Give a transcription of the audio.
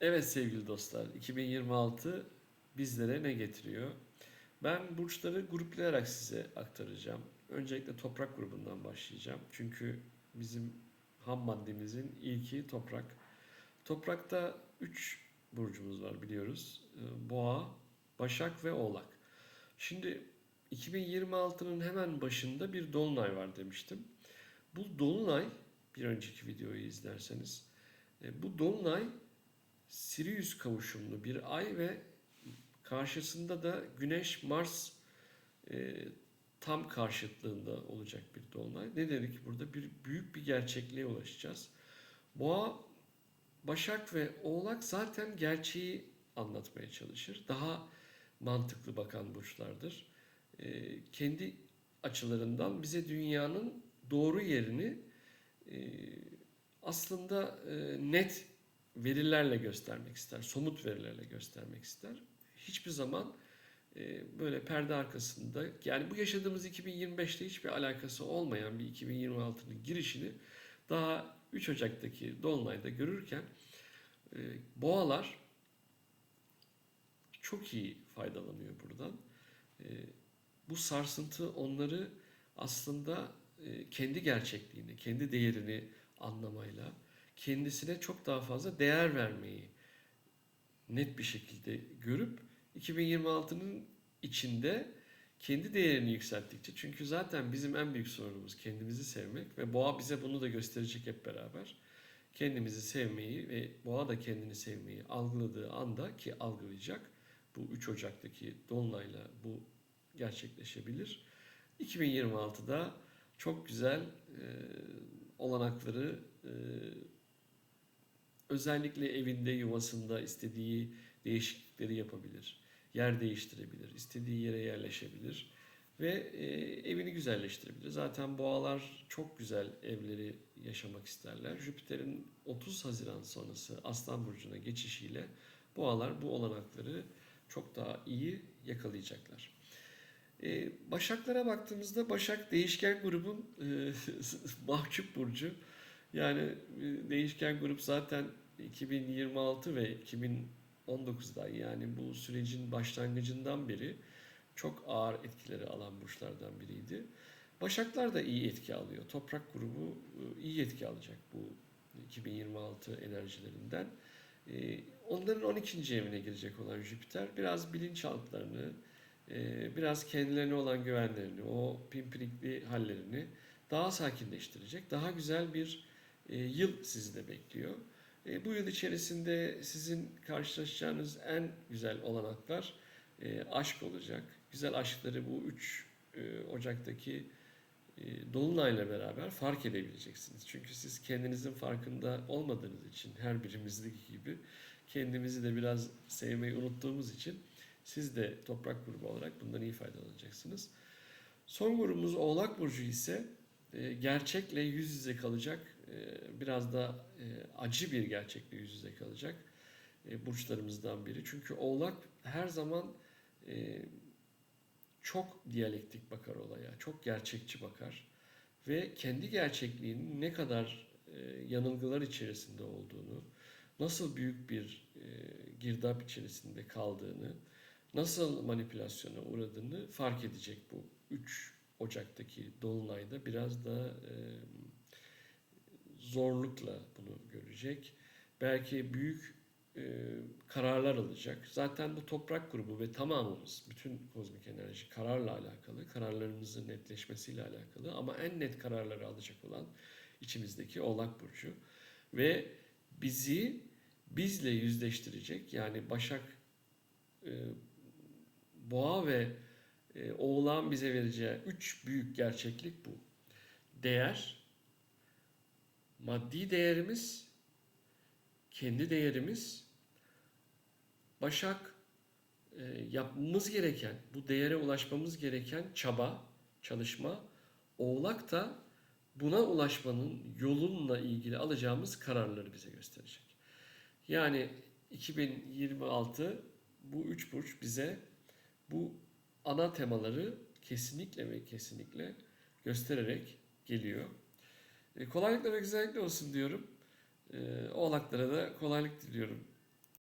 Evet sevgili dostlar, 2026 bizlere ne getiriyor? Ben burçları gruplayarak size aktaracağım. Öncelikle toprak grubundan başlayacağım. Çünkü bizim ham maddemizin ilki toprak. Toprakta 3 burcumuz var biliyoruz. Ee, Boğa, Başak ve Oğlak. Şimdi 2026'nın hemen başında bir dolunay var demiştim. Bu dolunay, bir önceki videoyu izlerseniz, e, bu dolunay Sirius kavuşumlu bir ay ve karşısında da Güneş Mars e, tam karşıtlığında olacak bir dolunay. Ne dedik burada? Bir büyük bir gerçekliğe ulaşacağız. Boğa, Başak ve Oğlak zaten gerçeği anlatmaya çalışır. Daha mantıklı bakan burçlardır. E, kendi açılarından bize dünyanın doğru yerini e, aslında e, net verilerle göstermek ister, somut verilerle göstermek ister. Hiçbir zaman e, böyle perde arkasında yani bu yaşadığımız 2025'te hiçbir alakası olmayan bir 2026'nın girişini daha 3 Ocak'taki Dolunay'da görürken e, boğalar çok iyi faydalanıyor buradan. E, bu sarsıntı onları aslında e, kendi gerçekliğini, kendi değerini anlamayla, kendisine çok daha fazla değer vermeyi net bir şekilde görüp 2026'nın içinde kendi değerini yükselttikçe çünkü zaten bizim en büyük sorunumuz kendimizi sevmek ve boğa bize bunu da gösterecek hep beraber. Kendimizi sevmeyi ve boğa da kendini sevmeyi algıladığı anda ki algılayacak bu 3 Ocak'taki dolunayla bu gerçekleşebilir. 2026'da çok güzel e, olanakları e, özellikle evinde yuvasında istediği değişiklikleri yapabilir. Yer değiştirebilir, istediği yere yerleşebilir ve e, evini güzelleştirebilir. Zaten boğalar çok güzel evleri yaşamak isterler. Jüpiter'in 30 Haziran sonrası Aslan Burcu'na geçişiyle boğalar bu olanakları çok daha iyi yakalayacaklar. Ee, Başaklara baktığımızda Başak değişken grubun e, mahcup burcu. Yani e, değişken grup zaten 2026 ve 2019'da yani bu sürecin başlangıcından beri çok ağır etkileri alan burçlardan biriydi. Başaklar da iyi etki alıyor. Toprak grubu e, iyi etki alacak bu 2026 enerjilerinden. E, Onların 12. evine girecek olan Jüpiter biraz bilinçaltlarını, e, biraz kendilerine olan güvenlerini, o pimpirikli hallerini daha sakinleştirecek. Daha güzel bir yıl sizi de bekliyor. E, bu yıl içerisinde sizin karşılaşacağınız en güzel olanaklar e, aşk olacak. Güzel aşkları bu 3 Ocak'taki Dolunay'la beraber fark edebileceksiniz. Çünkü siz kendinizin farkında olmadığınız için her birimizdeki gibi kendimizi de biraz sevmeyi unuttuğumuz için siz de toprak grubu olarak bundan iyi faydalanacaksınız. Son grubumuz Oğlak Burcu ise e, gerçekle yüz yüze kalacak, e, biraz da e, acı bir gerçekle yüz yüze kalacak burçlarımızdan biri. Çünkü Oğlak her zaman çok diyalektik bakar olaya, çok gerçekçi bakar ve kendi gerçekliğinin ne kadar yanılgılar içerisinde olduğunu, nasıl büyük bir girdap içerisinde kaldığını, nasıl manipülasyona uğradığını fark edecek bu 3 Ocak'taki Dolunay'da biraz da e, zorlukla bunu görecek. Belki büyük e, kararlar alacak. Zaten bu toprak grubu ve tamamımız, bütün kozmik enerji kararla alakalı, kararlarımızın netleşmesiyle alakalı ama en net kararları alacak olan içimizdeki Oğlak Burcu. Ve bizi bizle yüzleştirecek yani Başak e, boğa ve e, oğlan bize vereceği üç büyük gerçeklik bu. Değer, maddi değerimiz, kendi değerimiz, Başak e, yapmamız gereken, bu değere ulaşmamız gereken çaba, çalışma, Oğlak da buna ulaşmanın yolunla ilgili alacağımız kararları bize gösterecek. Yani 2026 bu üç burç bize bu ana temaları kesinlikle ve kesinlikle göstererek geliyor. E, kolaylıkla ve güzellikle olsun diyorum. E, oğlaklara da kolaylık diliyorum.